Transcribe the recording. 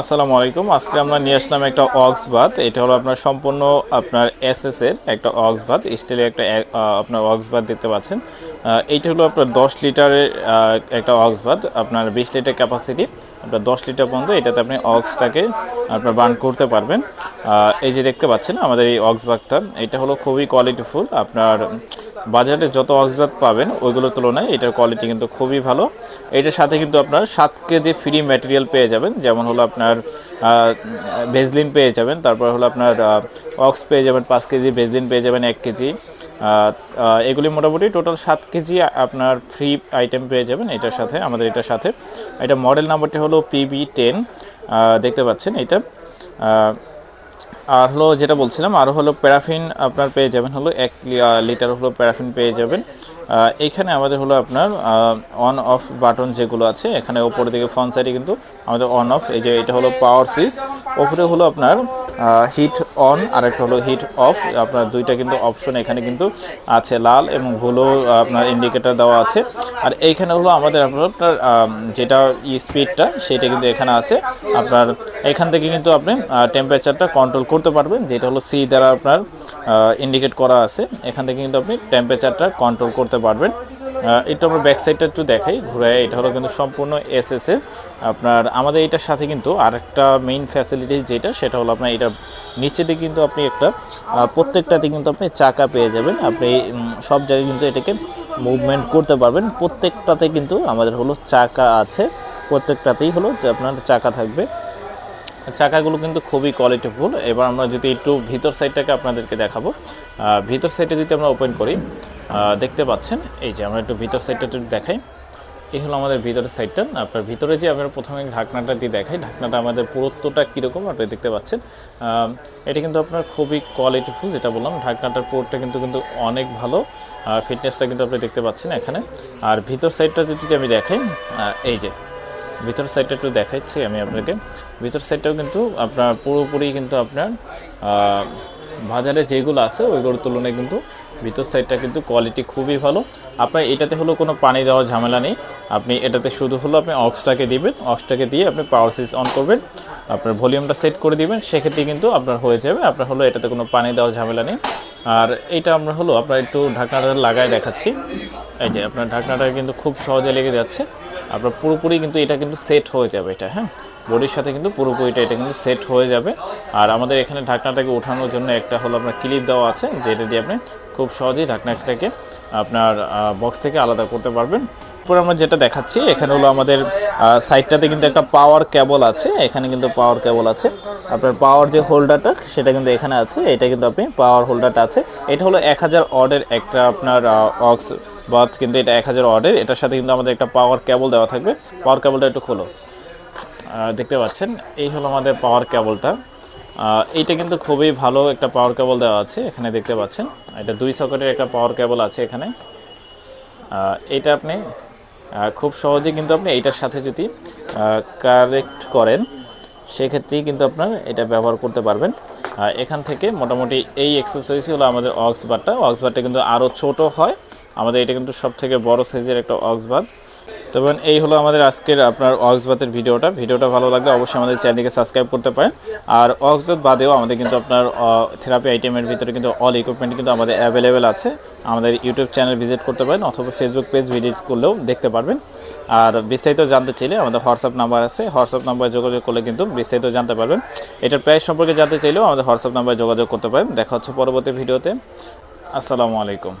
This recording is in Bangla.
আসসালামু আলাইকুম। আজকে আমরা নিয়ে আসলাম একটা অক্স এটা হলো আপনার সম্পূর্ণ আপনার এসএস এর একটা অক্স বাত স্টিলের একটা আপনার অক্স দেখতে পাচ্ছেন। এইটা হলো আপনার দশ লিটারের একটা অক্স আপনার বিশ লিটার ক্যাপাসিটি আপনার দশ লিটার পর্যন্ত এটাতে আপনি অক্সটাকে আপনার বার্ন করতে পারবেন। এই যে দেখতে পাচ্ছেন আমাদের এই অক্স এটা হলো খুবই কোয়ালিটিফুল আপনার বাজারে যত অক্সবাদ পাবেন, ওইগুলোর তুলনায় এটার কোয়ালিটি কিন্তু খুবই ভালো। এটার সাথে কিন্তু আপনার সাত কেজি ফ্রি ম্যাটেরিয়াল পেয়ে যাবেন, যেমন হলো আপনার ভেজলিন পেয়ে যাবেন, তারপর হলো আপনার অক্স পেয়ে যাবেন, পাঁচ কেজি ভেজলিন পেয়ে যাবেন, এক কেজি। এগুলি মোটামুটি টোটাল সাত কেজি আপনার ফ্রি আইটেম পেয়ে যাবেন, এটার সাথে, আমাদের এটার সাথে। এটা মডেল নাম্বারটি হলো পিবি টেন দেখতে পাচ্ছেন এটা। আর হলো যেটা বলছিলাম, আর হলো প্যারাফিন আপনার পেয়ে যাবেন হলো এক লিটার হলো প্যারাফিন পেয়ে যাবেন। এখানে আমাদের হলো আপনার অন অফ বাটন যেগুলো আছে, এখানে ওপরের দিকে ফ্রন্ট সাইডে কিন্তু আমাদের অন অফ এই যে এটা হলো পাওয়ার সুইচ ওপরে হলো আপনার হিট অন আর একটা হলো হিট অফ আপনার দুইটা কিন্তু অপশন এখানে কিন্তু আছে লাল এবং হলো আপনার ইন্ডিকেটার দেওয়া আছে। আর এইখানে হলো আমাদের আপনার যেটা স্পিডটা সেটা কিন্তু এখানে আছে। আপনার এখান থেকে কিন্তু আপনি টেম্পারেচারটা কন্ট্রোল করতে পারবেন, যেটা হলো সি দ্বারা আপনার ইন্ডিকেট করা আছে। এখান থেকে কিন্তু আপনি টেম্পারেচারটা কন্ট্রোল করতে পারবেন। এটা আমরা ব্যাক সাইডটা একটু দেখাই ঘুরে এটা হলো কিন্তু সম্পূর্ণ এসএস এর আপনার আমাদের এটার সাথে কিন্তু আরেকটা মেইন ফ্যাসিলিটি যেটা, সেটা হলো আপনার এটা নিচে দিকে কিন্তু আপনি একটা প্রত্যেকটাতে কিন্তু আপনি চাকা পেয়ে যাবেন। আপনি সব জায়গায় কিন্তু এটাকে মুভমেন্ট করতে পারবেন। প্রত্যেকটাতে কিন্তু আমাদের হলো চাকা আছে। প্রত্যেকটাতেই হলো যে আপনার চাকা থাকবে। চাকাগুলো কিন্তু খুবই কোয়ালিটিফুল এবার আমরা যদি একটু ভিতর সাইডটাকে আপনাদেরকে দেখাবো। ভিতর সাইডে যদি আমরা ওপেন করি দেখতে পাচ্ছেন, এই যে আমরা একটু ভিতর সাইডটা একটু দেখাই। এই হলো আমাদের ভিতরের সাইডটা আপনার ভিতরে যে আমরা প্রথমে ঢাকনাটা দিয়ে দেখাই, ঢাকনাটা আমাদের পুরুত্বটা কীরকম আপনি দেখতে পাচ্ছেন। এটা কিন্তু আপনার খুবই কোয়ালিটিফুল যেটা বললাম, ঢাকনাটার পুরোটা কিন্তু কিন্তু অনেক ভালো। ফিটনেসটা কিন্তু আপনি দেখতে পাচ্ছেন এখানে। আর ভিতর সাইডটা যদি আমি দেখাই এই যে, ভিতর সাইডটা একটু দেখাচ্ছি আমি আপনাকে। ভিতর সাইডটাও কিন্তু আপনার পুরোপুরি কিন্তু আপনার বাজারে যেগুলো আছে ওইগুলোর তুলনায় কিন্তু ভিতর সাইডটা কিন্তু কোয়ালিটি খুবই ভালো। আপনার এটাতে হলো কোনো পানি দেওয়ার ঝামেলা নেই। আপনি এটাতে শুধু হলো আপনি অক্সটাকে দিবেন, অক্সটাকে দিয়ে আপনি পাওয়ার সুইচ অন করবেন, আপনার ভলিউমটা সেট করে দিবেন, সেক্ষেত্রে কিন্তু আপনার হয়ে যাবে। আপনার হলো এটাতে কোনো পানি দেওয়ার ঝামেলা নেই। আর এটা আমরা হলো আপনার একটু ঢাকনাটা লাগায় দেখাচ্ছি। এই যে আপনার ঢাকনাটা কিন্তু খুব সহজে লেগে যাচ্ছে। আপনার পুরোপুরি কিন্তু এটা কিন্তু সেট হয়ে যাবে এটা হ্যাঁ? বডির সাথে কিন্তু পুরোপুরিটা এটা কিন্তু সেট হয়ে যাবে। আর আমাদের এখানে ঢাকনাটাকে ওঠানোর জন্য একটা হলো আপনার ক্লিপ দেওয়া আছে, যেটা দিয়ে আপনি খুব সহজেই ঢাকনাটাকে আপনার বক্স থেকে আলাদা করতে পারবেন। এরপর আমরা যেটা দেখাচ্ছি, এখানে হলো আমাদের সাইডটাতে কিন্তু একটা পাওয়ার কেবল আছে, এখানে কিন্তু পাওয়ার কেবল আছে। আপনার পাওয়ার যে হোল্ডারটা সেটা কিন্তু এখানে আছে, এটা কিন্তু আপনি পাওয়ার হোল্ডারটা আছে। এটা হলো এক হাজার অর্ডের একটা আপনার অক্স বাথ কিন্তু এটা এক হাজার অর্ডের এটার সাথে কিন্তু আমাদের একটা পাওয়ার কেবল দেওয়া থাকবে। পাওয়ার কেবলটা একটু খোলো। দেখতে পাচ্ছেন, এই হলো আমাদের পাওয়ার কেবলটা এইটা কিন্তু খুবই ভালো একটা পাওয়ার কেবল দেওয়া আছে, এখানে দেখতে পাচ্ছেন। এটা দুই সকেটের একটা পাওয়ার কেবল আছে এখানে। এটা আপনি খুব সহজে কিন্তু আপনি এইটার সাথে যদি কারেক্ট করেন, সেক্ষেত্রেই কিন্তু আপনার এটা ব্যবহার করতে পারবেন। এখান থেকে মোটামুটি এই এক্সারসাইজ হলো আমাদের অক্স বারটা অক্স বারটা কিন্তু আরও ছোট হয়। আমাদের এটা কিন্তু সব থেকে বড় সাইজের একটা অক্স বার তবে এই হলো আমাদের আজকের আপনার অক্সবাতের ভিডিওটা। ভিডিওটা ভালো লাগলে অবশ্যই আমাদের চ্যানেলকে সাবস্ক্রাইব করতে পারেন। আর অক্সবাত বাদেও আমাদের কিন্তু আপনার থেরাপি আইটেমের ভিতরে কিন্তু অল ইকুইপমেন্ট কিন্তু আমাদের অ্যাভেলেবেল আছে। আমাদের ইউটিউব চ্যানেল ভিজিট করতে পারেন অথবা ফেসবুক পেজ ভিজিট করলেও দেখতে পারবেন। আর বিস্তারিত জানতে চাইলে আমাদের হোয়াটসঅ্যাপ নাম্বার আছে। হোয়াটসঅ্যাপ নাম্বারে যোগাযোগ করলে কিন্তু বিস্তারিত জানতে পারবেন। এটার প্রাইস সম্পর্কে জানতে চাইলেও আমাদের হোয়াটসঅ্যাপ নাম্বারে যোগাযোগ করতে পারেন। দেখা হচ্ছে পরবর্তী ভিডিওতে। আসসালামু আলাইকুম।